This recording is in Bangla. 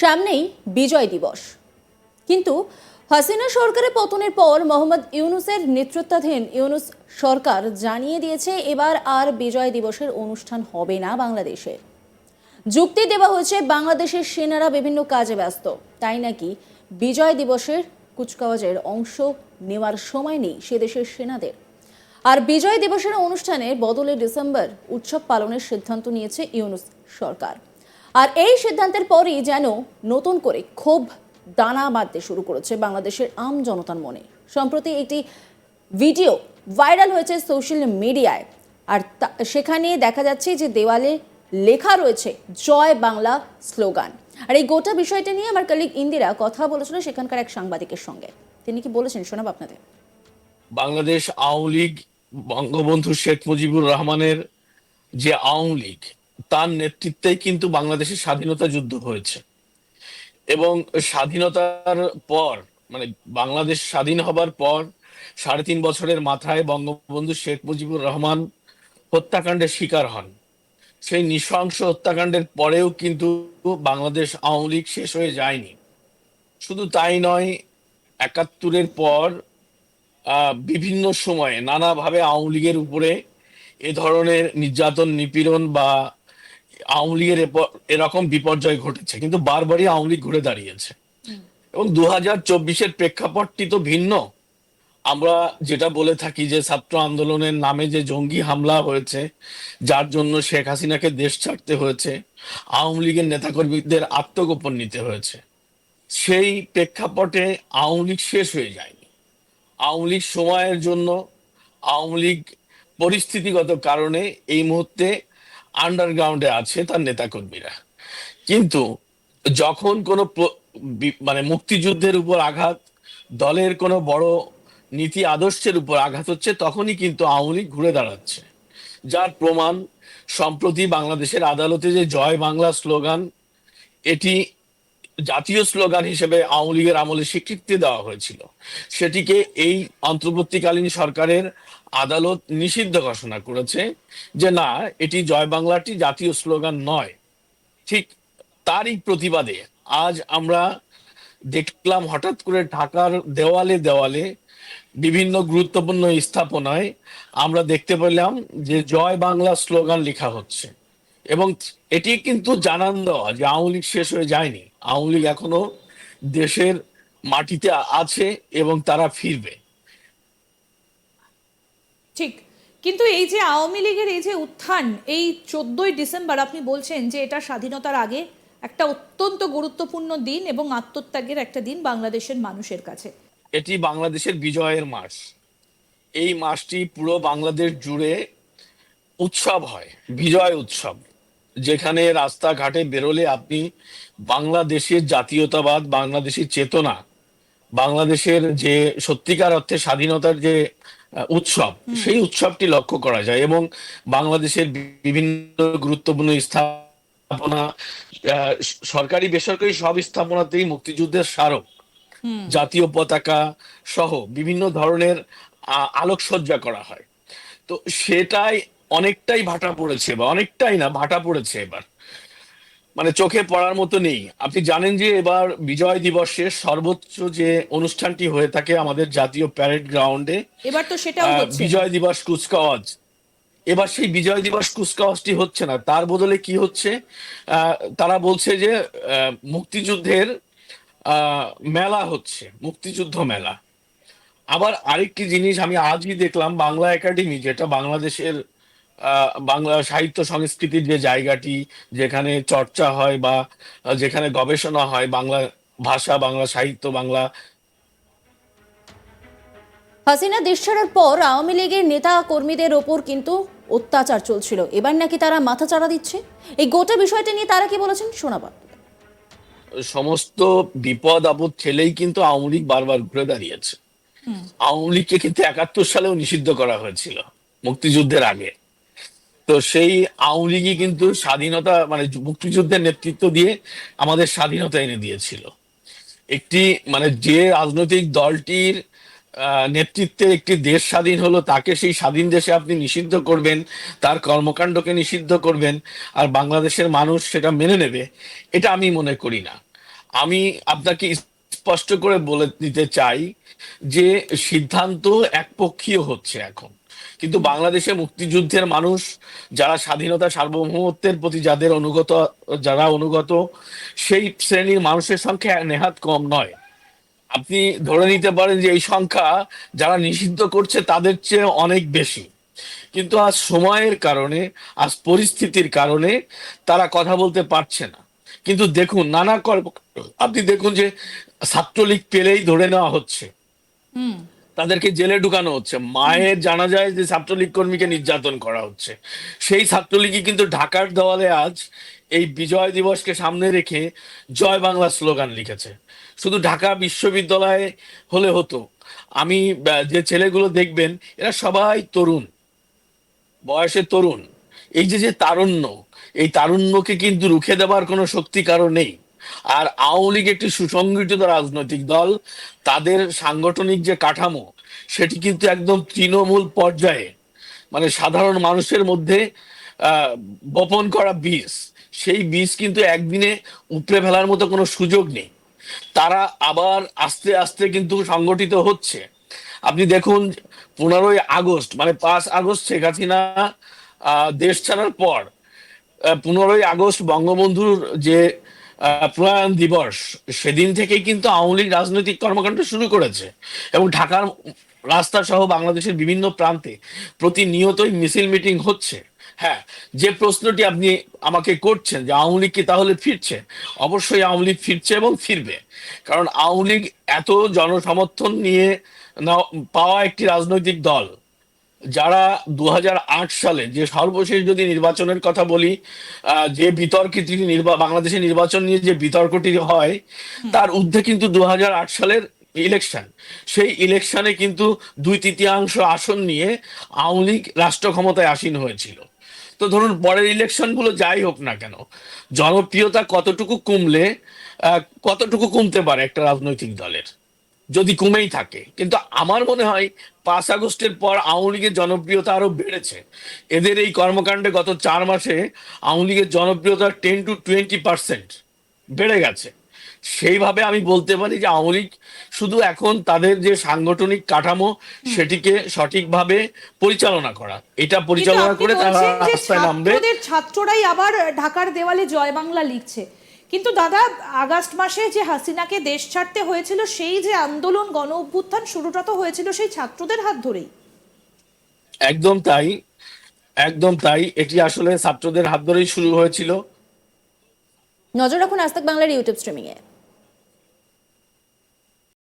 সামনেই বিজয় দিবস। কিন্তু হাসিনা সরকারের পতনের পর মোহাম্মদ ইউনুসের নেতৃত্বাধীন ইউনুস সরকার জানিয়ে দিয়েছে, এবার আর বিজয় দিবসের অনুষ্ঠান হবে না বাংলাদেশে। যুক্তি দেওয়া হয়েছে, বাংলাদেশের সেনারা বিভিন্ন কাজে ব্যস্ত। তাই নাকি বিজয় দিবসের কুচকাওয়াজের অংশ নেওয়ার সময় নেই সে দেশের সেনাদের? আর বিজয় দিবসের অনুষ্ঠানে বদলে ডিসেম্বর উৎসব পালনের সিদ্ধান্ত নিয়েছে ইউনুস সরকার। আর এই সিদ্ধান্তের পরই যেন নতুন করে ক্ষোভ দানা বাঁধতে শুরু করেছে বাংলাদেশের আম জনতার মনে। সম্প্রতি একটি ভিডিও ভাইরাল হয়েছে সোশ্যাল মিডিয়ায়। আর সেখানে দেখা যাচ্ছে যে দেওয়ালে লেখা রয়েছে, জয় বাংলা স্লোগান। আর এই গোটা বিষয়টা নিয়ে আমার কলিগ ইন্দিরা কথা বলেছিল সেখানকার এক সাংবাদিকের সঙ্গে। তিনি কি বলেছেন শোনাব আপনাদের? বাংলাদেশ আওয়ামী লীগ বঙ্গবন্ধু শেখ মুজিবুর রহমানের যে আওয়ামী লীগ তার নেতৃত্বেই কিন্তু বাংলাদেশের স্বাধীনতা যুদ্ধ হয়েছে। এবং স্বাধীনতার পর মানে বাংলাদেশ স্বাধীন হবার পর, সাড়ে তিন বছরের মাথায় বঙ্গবন্ধু শেখ মুজিবুর রহমান হত্যাকাণ্ডের শিকার হন। সেই নৃশংস হত্যাকাণ্ডের পরেও কিন্তু বাংলাদেশ আওয়ামী লীগ শেষ হয়ে যায়নি। শুধু তাই নয়, একাত্তরের পর বিভিন্ন সময়ে নানাভাবে আওয়ামী লীগের উপরে এ ধরনের নির্যাতন, নিপীড়ন বা আওয়ামী লীগের এরকম বিপর্যয় ঘটেছে কিন্তু বারবারই আওয়ামী লীগ ঘুরে দাঁড়িয়েছে। এবং দু হাজার চব্বিশের প্রেক্ষাপটটি তো ভিন্ন। আমরা যেটা বলে থাকি যে ছাত্র আন্দোলনের নামে যে জঙ্গি হামলা হয়েছে যার জন্য শেখ হাসিনাকে দেশ ছাড়তে হয়েছে আওয়ামী লীগের নেতাকর্মীদের আত্মগোপন নিতে হয়েছে। সেই প্রেক্ষাপটে আওয়ামী লীগ শেষ হয়ে যায়নি। আওয়ামী লীগ সময়ের জন্য আওয়ামী লীগ পরিস্থিতিগত কারণে এই মুহূর্তে আন্ডারগ্রাউন্ডে আছে তার নেতাকর্মীরা। কিন্তু যখন কোনো মানে মুক্তিযুদ্ধের উপর আঘাত, দলের কোনো বড় নীতি আদর্শের উপর আঘাত হচ্ছে, তখনই কিন্তু আওয়ামী লীগ ঘুরে দাঁড়াচ্ছে। যার প্রমাণ সম্প্রতি বাংলাদেশের আদালতে যে জয় বাংলা স্লোগান, এটি জাতীয় স্লোগান হিসেবে আওয়ামী লীগের আমলে স্বীকৃতি দেওয়া হয়েছিল। সেটিকে এই অন্তর্বর্তীকালীন সরকারের আদালত নিষিদ্ধ ঘোষণা করেছে যে না, এটি জয় বাংলাটি জাতীয় স্লোগান নয়। ঠিক তারই প্রতিবাদে আজ আমরা দেখলাম হঠাৎ করে ঢাকার দেওয়ালে দেওয়ালে বিভিন্ন গুরুত্বপূর্ণ স্থাপনায় আমরা দেখতে পেলাম যে জয় বাংলা স্লোগান লেখা হচ্ছে। এবং এটি কিন্তু জানান দেওয়া যে আওয়ামী লীগ শেষ হয়ে যায়নি। আওয়ামী লীগ এখনও দেশের মাটিতে আছে এবং তারা ফিরবে। ঠিক। কিন্তু এই যে আওয়ামী লীগের এই যে উত্থান, এই চোদ্দই ডিসেম্বর আপনি বলছেন যে এটা স্বাধীনতার আগে একটা অত্যন্ত গুরুত্বপূর্ণ দিন এবং আত্মত্যাগের একটা দিন বাংলাদেশের মানুষের কাছে। এটি বাংলাদেশের বিজয়ের মাস। এই মাসটি পুরো বাংলাদেশ জুড়ে উৎসব হয়, বিজয় উৎসব। যেখানে রাস্তাঘাটে বেরোলে আপনি বাংলাদেশের জাতীয়তাবাদ, বাংলাদেশের চেতনা, বাংলাদেশের যে সত্যিকার অর্থে স্বাধীনতার যে উৎসব। সেই উৎসবটি লক্ষ্য করা যায় এবং বাংলাদেশের বিভিন্ন গুরুত্বপূর্ণ স্থাপনা সরকারি বেসরকারি সব স্থাপনাতেই মুক্তিযুদ্ধের স্মারক। জাতীয় পতাকা সহ বিভিন্ন ধরনের আলোকসজ্জা করা হয়। তো সেটাই অনেকটাই ভাটা পড়েছে বা অনেকটাই না ভাটা পড়েছে এবার। মানে চোখে পড়ার মতো নেই। আপনি জানেন যে এবার বিজয় দিবসের সর্বোচ্চ যে অনুষ্ঠানটি হয়ে থাকে আমাদের জাতীয় প্যারেড গ্রাউন্ডে এবার তো সেটাও হচ্ছে বিজয় দিবস কুচকাওয়াজ। এবার সেই বিজয় দিবস কুচকাওয়াজটি হচ্ছে না। তার বদলে কি হচ্ছে? আহ, তারা বলছে যে মুক্তিযুদ্ধের আহ, মেলা হচ্ছে মুক্তিযুদ্ধ মেলা। আবার আরেকটি জিনিস আমি আজই দেখলাম বাংলা একাডেমি যেটা বাংলাদেশের বাংলা সাহিত্য সংস্কৃতির যে জায়গাটি যেখানে চর্চা হয় বা যেখানে গবেষণা হয় বাংলা ভাষা বাংলা সাহিত্য বাংলা হাসিনা দেশ ছাড়ার পর আওয়ামী লীগের নেতা কর্মীদের ওপর কিন্তু অত্যাচার চলছিল। এবার নাকি তারা মাথা চাড়া দিচ্ছে? এই গোটা বিষয়টা নিয়ে তারা কি বলেছেন? শোনাবা সমস্ত বিপদ আপদ ঠেলেই কিন্তু আওয়ামী লীগ বারবার ঘুরে দাঁড়িয়েছে। আওয়ামী লীগকে কিন্তু একাত্তর সালেও নিষিদ্ধ করা হয়েছিল মুক্তিযুদ্ধের আগে। তো সেই আওয়ামী লীগই কিন্তু স্বাধীনতা মানে মুক্তিযুদ্ধের নেতৃত্ব দিয়ে আমাদের স্বাধীনতা এনে দিয়েছিল। একটি মানে যে রাজনৈতিক দলটির নেতৃত্বে একটি দেশ স্বাধীন হলো, তাকে সেই স্বাধীন দেশে আপনি নিষিদ্ধ করবেন, তার কর্মকাণ্ডকে নিষিদ্ধ করবেন, আর বাংলাদেশের মানুষ সেটা মেনে নেবে, এটা আমি মনে করি না। আমি আপনাকে স্পষ্ট করে বলে দিতে চাই যে সিদ্ধান্ত একপক্ষীয় হচ্ছে এখন। কিন্তু বাংলাদেশে মুক্তিযুদ্ধের মানুষ যারা স্বাধীনতা সার্বভৌমত্বের প্রতি যাদের অনুগত, যারা অনুগত, সেই শ্রেণির মানুষের সংখ্যা নেহাত কম নয়। আপনি ধরে নিতে পারেন যে এই সংখ্যা যারা নিষিদ্ধ করছে তাদের চেয়ে অনেক বেশি। কিন্তু আজ সময়ের কারণে, আজ পরিস্থিতির কারণে তারা কথা বলতে পারছে না। কিন্তু দেখুন, নানা কর্ম আপনি দেখুন যে ছাত্রলীগ পেলেই ধরে নেওয়া হচ্ছে। তাদেরকে জেলে ঢুকানো হচ্ছে। মায়ের জানা যায় যে ছাত্রলীগ কর্মীকে নির্যাতন করা হচ্ছে। সেই ছাত্রলীগই কিন্তু ঢাকার দেওয়ালে আজ এই বিজয় দিবসকে সামনে রেখে জয় বাংলা স্লোগান লিখেছে। শুধু ঢাকা বিশ্ববিদ্যালয়ে হলে হতো। আমি যে ছেলেগুলো দেখবেন, এরা সবাই তরুণ। বয়সে তরুণ। এই যে যে তারুণ্য, এই তারুণ্যকে কিন্তু রুখে দেওয়ার কোনো শক্তি কারও নেই। আর আওয়ামী লীগ একটি সুসংগঠিত রাজনৈতিক দল, তাদের সাংগঠনিক যে কাঠামো, সেটি কিন্তু একদম তৃণমূল পর্যায়ে। মানে সাধারণ মানুষের মধ্যে বপন করা বীজ, সেই বীজ কিন্তু একদিনে উপড়ে ফেলার মতো কোনো সুযোগ নেই। তারা আবার আস্তে আস্তে কিন্তু সংগঠিত হচ্ছে। আপনি দেখুন, পনেরোই আগস্ট মানে পাঁচ আগস্ট শেখ হাসিনা দেশ ছাড়ার পর পনেরোই আগস্ট বঙ্গবন্ধুর যে প্রয়াণ দিবস সেদিন থেকেই কিন্তু আওয়ামী লীগ রাজনৈতিক কর্মকাণ্ড শুরু করেছে এবং ঢাকার রাস্তা সহ বাংলাদেশের বিভিন্ন প্রান্তে প্রতিনিয়তই মিছিল মিটিং হচ্ছে। হ্যাঁ যে প্রশ্নটি আপনি আমাকে করছেন যে আওয়ামী লীগ কি তাহলে ফিরছে, অবশ্যই আওয়ামী লীগ ফিরছে এবং ফিরবে। কারণ আওয়ামী লীগ এত জনসমর্থন নিয়ে পাওয়া একটি রাজনৈতিক দল যারা দু হাজার আট সালে যে সর্বশেষ যদি নির্বাচনের কথা বলি যে বিতর্কিত নির্বা বাংলাদেশে নির্বাচন নিয়ে যে বিতর্কটি হয় তার ঊর্ধ্বে কিন্তু দুহাজার আট সালের ইলেকশন সেই ইলেকশনে কিন্তু দুই তৃতীয়াংশ আসন নিয়ে আওয়ামী লীগ রাষ্ট্র ক্ষমতায় আসীন হয়েছিল। তো ধরুন পরের ইলেকশনগুলো যাই হোক না কেন জনপ্রিয়তা কতটুকু কমলে কতটুকু কমতে পারে একটা রাজনৈতিক দলের? যদি কমেই থাকে। কিন্তু আমার মনে হয় পাঁচ আগস্টের পর আওয়ামী লীগের জনপ্রিয়তা আরও বেড়েছে। এদের এই কর্মকাণ্ডে গত চার মাসে আওয়ামী লীগের জনপ্রিয়তা টেন টু টোয়েন্টি পার্সেন্ট বেড়ে গেছে। সেইভাবে আমি বলতে পারি যে আওয়ামী লীগ শুধু এখন তাদের যে সাংগঠনিক কাঠামো সেটিকে সঠিকভাবে পরিচালনা করা। এটা পরিচালনা করে তারা রাস্তায় নামবে। ছাত্ররাই আবার ঢাকার দেওয়ালে জয় বাংলা লিখছে। কিন্তু দাদা আগস্ট মাসে যে হাসিনাকে দেশ ছাড়তে হয়েছিল সেই যে আন্দোলন গণ অভ্যুত্থান শুরুটা তো হয়েছিল সেই ছাত্রদের হাত ধরেই। একদম তাই একদম তাই এটি আসলে ছাত্রদের হাত ধরেই শুরু হয়েছিল। নজর রাখুন আজ বাংলার ইউটিউব স্ট্রিমিংয়ে।